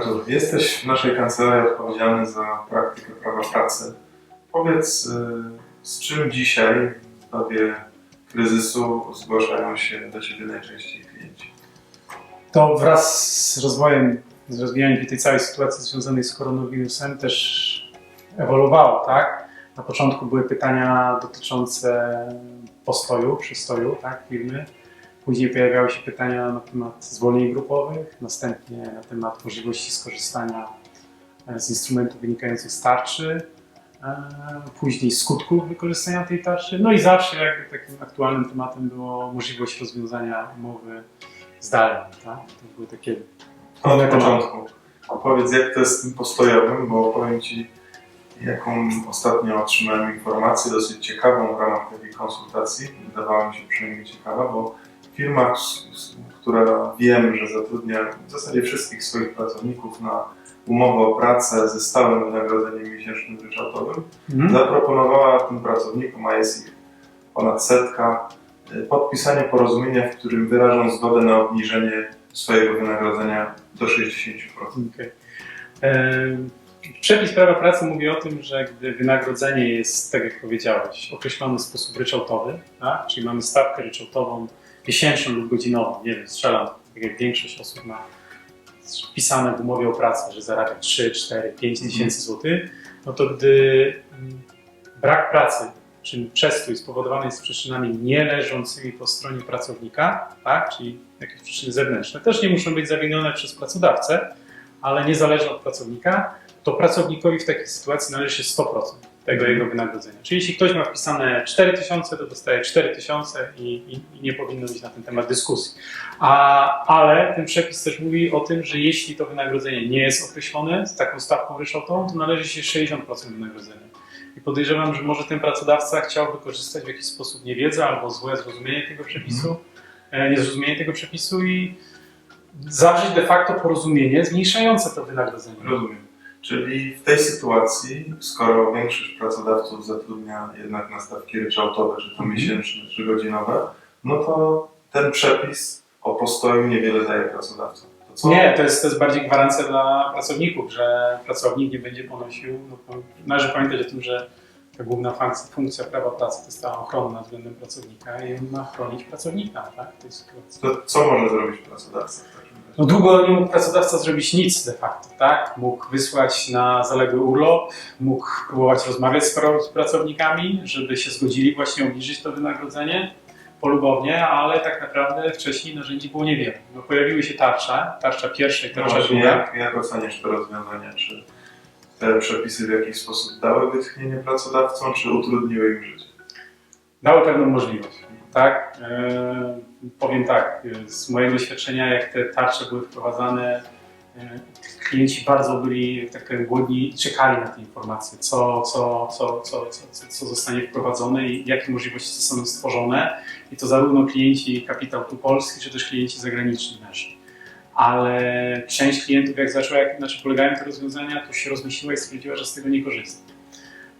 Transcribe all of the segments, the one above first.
Artur, jesteś w naszej kancelarii odpowiedzialny za praktykę prawa pracy. Powiedz, y, z czym dzisiaj w dobie kryzysu zgłaszają się do Ciebie najczęściej klienci? To wraz z rozwojem, z rozwijaniem tej całej sytuacji związanej z koronawirusem też ewoluowało, tak? Na początku były pytania dotyczące postoju, przystoju, tak, firmy. Później pojawiały się pytania na temat zwolnień grupowych, następnie na temat możliwości skorzystania e, z instrumentów wynikających z tarczy, e, później skutków wykorzystania tej tarczy. No i zawsze jakby takim aktualnym tematem było możliwość rozwiązania umowy zdalnie, tak? To były takie Od początku. Opowiedz, jak to jest z tym postojowym, bo powiem Ci, jaką ostatnio otrzymałem informację, dosyć ciekawą w ramach takiej konsultacji, wydawała mi się przynajmniej ciekawa, bo firma, s- s- która wiem, że zatrudnia w zasadzie wszystkich swoich pracowników na umowę o pracę ze stałym wynagrodzeniem miesięcznym ryczałtowym, Mhm. zaproponowała tym pracownikom, a jest ich ponad setka, y, podpisanie porozumienia, w którym wyrażą zgodę na obniżenie swojego wynagrodzenia do 60%. Okej. Em, Przepis prawa pracy mówi o tym, że gdy wynagrodzenie jest, tak jak powiedziałeś, określone w sposób ryczałtowy, tak? czyli mamy stawkę ryczałtową miesięczną lub godzinową, nie wiem, strzelam, tak jak większość osób ma wpisane w umowie o pracę, że zarabia 3, 4, 5 Mhm. tysięcy złotych, no to gdy mm, brak pracy, czyli przestój spowodowany jest przyczynami nie leżącymi po stronie pracownika, tak? czyli jakieś przyczyny zewnętrzne, też nie muszą być zawinione przez pracodawcę, ale niezależne od pracownika, to pracownikowi w takiej sytuacji należy się 100% tego jego wynagrodzenia. Czyli jeśli ktoś ma wpisane 4000, to dostaje 4000 i, i, i nie powinno być na ten temat dyskusji. A, ale ten przepis też mówi o tym, że jeśli to wynagrodzenie nie jest określone z taką stawką ryczałtową, to należy się 60% wynagrodzenia. I podejrzewam, że może ten pracodawca chciał wykorzystać w jakiś sposób niewiedzę albo złe zrozumienie tego przepisu, e, niezrozumienie tego przepisu i zawrzeć de facto porozumienie zmniejszające to wynagrodzenie. Rozumiem. Czyli w tej sytuacji, skoro większość pracodawców zatrudnia jednak na stawki ryczałtowe, czy to Mhm. miesięczne, czy godzinowe, no to ten przepis o postoju niewiele daje pracodawcom. To co? Nie, to jest, to jest bardziej gwarancja dla pracowników, że pracownik nie będzie ponosił. No, to należy pamiętać o tym, że ta główna funkcja, funkcja prawa pracy to jest ta ochrona względem pracownika i on ma chronić pracownika tak, w tej sytuacji. To co może zrobić pracodawca? No długo nie mógł pracodawca zrobić nic de facto, tak? Mógł wysłać na zaległy urlop, mógł próbować rozmawiać z pra- z pracownikami, żeby się zgodzili właśnie obniżyć to wynagrodzenie polubownie, ale tak naprawdę wcześniej narzędzi było niewiele. No, pojawiły się tarcze, tarcza pierwsza i No tarcza właśnie, druga. jak, jak oceniasz to rozwiązanie? Czy te przepisy w jakiś sposób dały wytchnienie pracodawcom, czy utrudniły im życie? dały pewną możliwość. Tak? E, powiem tak, e, z mojego doświadczenia, jak te tarcze były wprowadzane, e, klienci bardzo byli, tak powiem, głodni i czekali na te informacje, co, co, co, co, co, co, co zostanie wprowadzone i jakie możliwości zostaną stworzone. I to zarówno klienci kapitał tu polski, czy też klienci zagraniczni nasi. Ale część klientów, jak zaczęła, jak na czym polegają te rozwiązania, to się rozmyśliła i stwierdziła, że z tego nie korzysta.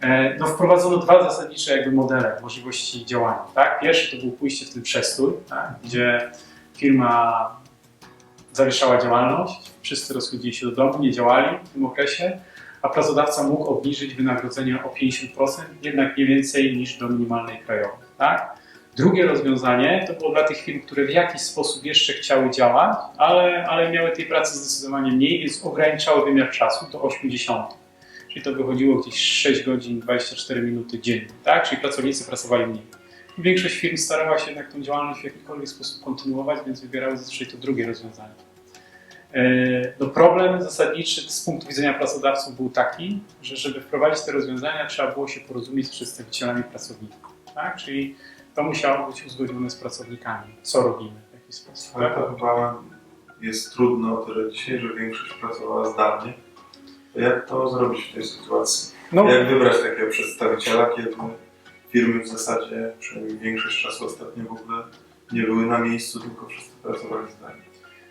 E, no, wprowadzono dwa zasadnicze jakby modele możliwości działania. Tak? Pierwszy to był pójście w ten przestój, tak? gdzie firma zawieszała działalność, wszyscy rozchodzili się do domu, nie działali w tym okresie, a pracodawca mógł obniżyć wynagrodzenie o 50%, jednak nie więcej niż do minimalnej krajowej. Tak? Drugie rozwiązanie to było dla tych firm, które w jakiś sposób jeszcze chciały działać, ale, ale miały tej pracy zdecydowanie mniej, więc ograniczały wymiar czasu do 80. Czyli to wychodziło gdzieś 6 godzin 24 minuty dziennie, tak? Czyli pracownicy pracowali mniej. Większość firm starała się jednak tą działalność w jakikolwiek sposób kontynuować, więc wybierały zazwyczaj to drugie rozwiązanie. E, No problem zasadniczy z punktu widzenia pracodawców był taki, że żeby wprowadzić te rozwiązania trzeba było się porozumieć z przedstawicielami pracowników. Tak? Czyli to musiało być uzgodnione z pracownikami, co robimy w jaki sposób. Ale to chyba jest trudno o tyle dzisiaj, że większość pracowała zdalnie. Jak to zrobić w tej sytuacji? No, Jak wybrać takiego przedstawiciela, kiedy firmy w zasadzie, przynajmniej większość czasu ostatnio w ogóle nie były na miejscu, tylko wszyscy pracowali zdalnie?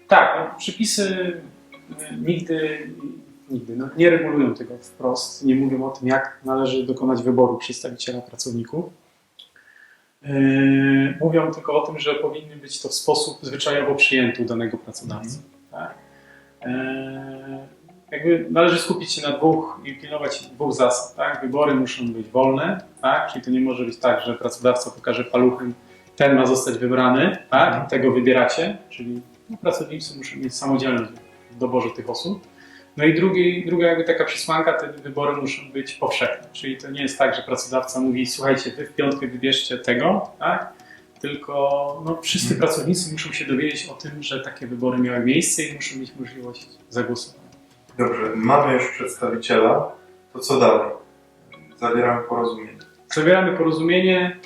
Tak, no, przepisy y, nigdy, nigdy no, nie regulują tego wprost, nie mówią o tym, jak należy dokonać wyboru przedstawiciela pracowników. Yy, mówią tylko o tym, że powinny być to w sposób zwyczajowo przyjęty u danego pracodawcy. Tak? Yy, jakby należy skupić się na dwóch i pilnować dwóch zasad. Tak? Wybory muszą być wolne, tak? czyli to nie może być tak, że pracodawca pokaże paluchem, ten ma zostać wybrany, tak? I tego wybieracie, czyli no, pracownicy muszą mieć samodzielność w doborze tych osób. No i drugi, druga jakby taka przesłanka, te wybory muszą być powszechne, czyli to nie jest tak, że pracodawca mówi, słuchajcie, wy w piątkę wybierzcie tego, tak? tylko no, wszyscy Mhm. pracownicy muszą się dowiedzieć o tym, że takie wybory miały miejsce i muszą mieć możliwość zagłosowania. Dobrze, mamy już przedstawiciela, to co dalej? Zawieramy porozumienie. Zawieramy porozumienie,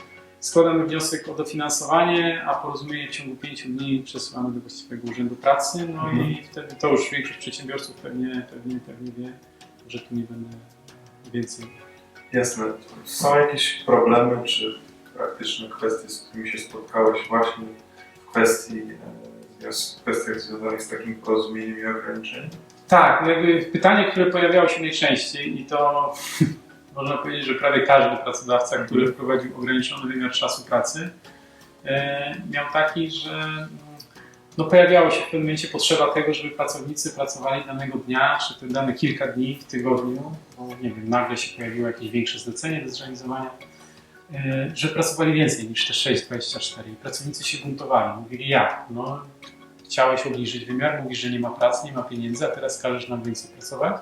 składamy wniosek o dofinansowanie, a porozumienie w ciągu pięciu dni przesyłamy do właściwego urzędu pracy, no Mhm. i wtedy to już większość przedsiębiorców pewnie, pewnie, pewnie wie, że tu nie będę więcej. Jasne. Są jakieś problemy czy praktyczne kwestie, z którymi się spotkałeś właśnie w kwestii, e, w kwestiach związanych z takim porozumieniem i ograniczeniem? Tak, no jakby pytanie, które pojawiało się najczęściej i to można powiedzieć, że prawie każdy pracodawca, który wprowadził ograniczony wymiar czasu pracy, e, miał taki, że no, pojawiała się w pewnym momencie potrzeba tego, żeby pracownicy pracowali danego dnia, czy te dane kilka dni w tygodniu, bo nie wiem, nagle się pojawiło jakieś większe zlecenie do zrealizowania, e, że pracowali więcej niż te 6,24 i pracownicy się buntowali, mówili jak, no chciałeś obniżyć wymiar, mówisz, że nie ma pracy, nie ma pieniędzy, a teraz każesz nam więcej pracować.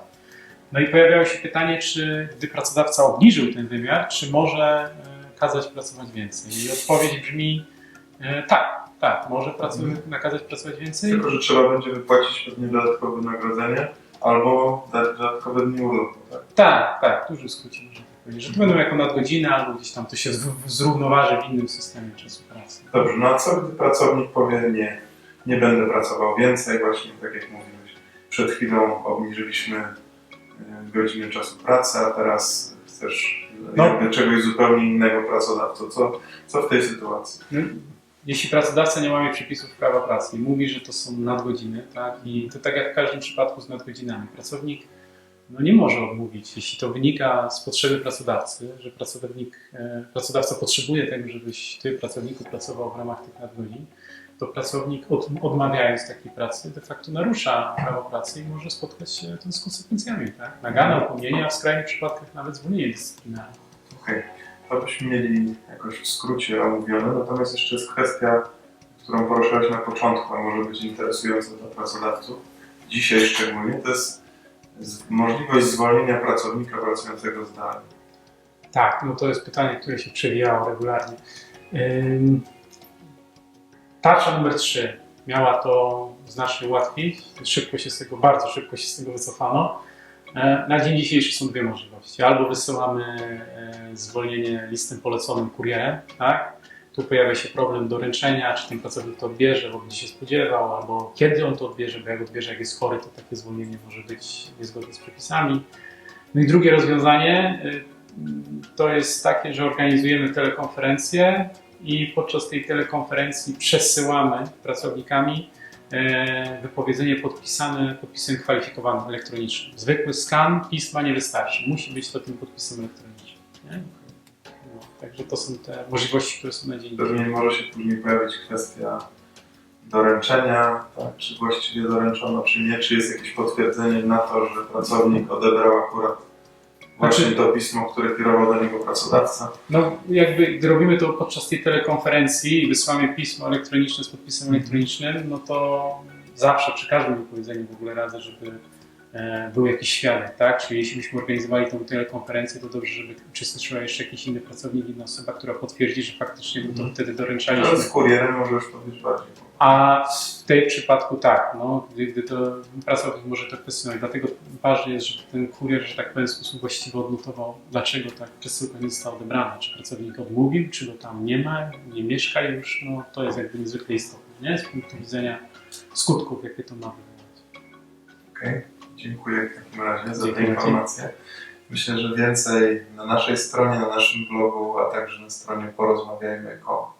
No i pojawiało się pytanie, czy gdy pracodawca obniżył ten wymiar, czy może e, kazać pracować więcej? I odpowiedź brzmi e, tak, tak, może pracu- Mhm. nakazać pracować więcej. Tylko, że trzeba będzie wypłacić pewnie dodatkowe wynagrodzenie albo dać dodatkowe dni urlopu, tak? Tak, tak, skrócie można tak powiedzieć, że to będą jako nadgodziny albo gdzieś tam to się zrównoważy w innym systemie czasu pracy. Dobrze, no a co gdy pracownik powie nie, nie będę pracował więcej, właśnie tak jak mówiłeś, przed chwilą obniżyliśmy godziny czasu pracy, a teraz chcesz No. jakby czegoś zupełnie innego pracodawco. Co, co w tej sytuacji? No, Jeśli pracodawca nie łamie przepisów prawa pracy i mówi, że to są nadgodziny, tak, i to tak jak w każdym przypadku z nadgodzinami, pracownik no nie może odmówić, jeśli to wynika z potrzeby pracodawcy, że pracownik, e, pracodawca potrzebuje tego, żebyś ty, pracowniku, pracował w ramach tych nadgodzin, to pracownik od, odmawiając takiej pracy de facto narusza prawo pracy i może spotkać się to z konsekwencjami, tak? Nagana, upomnienie, a w skrajnych przypadkach nawet zwolnienie dyscyplinarne. Okej, to byśmy mieli jakoś w skrócie omówione, natomiast jeszcze jest kwestia, którą poruszyłeś na początku, a może być interesująca dla pracodawców, dzisiaj szczególnie, to jest możliwość zwolnienia pracownika pracującego zdalnie. Tak, no to jest pytanie, które się przewijało regularnie. Ym, Tarcza numer 3 miała to znacznie ułatwić. Szybko się z tego, bardzo szybko się z tego wycofano. E, Na dzień dzisiejszy są dwie możliwości. Albo wysyłamy e, zwolnienie listem poleconym kurierem, tak? Tu pojawia się problem doręczenia, czy ten pracownik to odbierze, bo gdzie się spodziewał, albo kiedy on to odbierze, bo jak odbierze, jak jest chory, to takie zwolnienie może być niezgodne z przepisami. No i drugie rozwiązanie y, to jest takie, że organizujemy telekonferencję i podczas tej telekonferencji przesyłamy pracownikami e, wypowiedzenie podpisane podpisem kwalifikowanym elektronicznym. Zwykły skan pisma nie wystarczy. Musi być to tym podpisem elektronicznym. No, także to są te możliwości, które są na dzień. Pewnie może się później pojawić kwestia doręczenia, tak, czy właściwie doręczono, czy nie, czy jest jakieś potwierdzenie na to, że pracownik odebrał akurat właśnie Znaczy- to pismo, które kierował do niego pracodawca. No, jakby gdy robimy to podczas tej telekonferencji i wysyłamy pismo elektroniczne z podpisem elektronicznym, no to zawsze przy każdym wypowiedzeniu w ogóle radzę, żeby e, był jakiś świadek, tak? Czyli jeśli byśmy organizowali tę telekonferencję, to dobrze, żeby uczestniczyła jeszcze jakiś inny pracownik, inna osoba, która potwierdzi, że faktycznie my to Mhm. wtedy Ale doręczaliśmy. z kurierem może już to być bardziej. A w tej przypadku tak, no, gdy, gdy to pracownik może to kwestionować. Dlatego ważne jest, żeby ten kurier, że tak powiem, w sposób właściwy odnotował, dlaczego ta przesyłka nie została odebrana. Czy pracownik odmówił, czy go tam nie ma, nie mieszka już, no to jest jakby niezwykle istotne, nie? Z punktu widzenia skutków, jakie to ma wywołać. Okej, dziękuję w takim razie za te Dziękuję. informacje. Myślę, że więcej na naszej stronie, na naszym blogu, a także na stronie porozmawiajmy.com.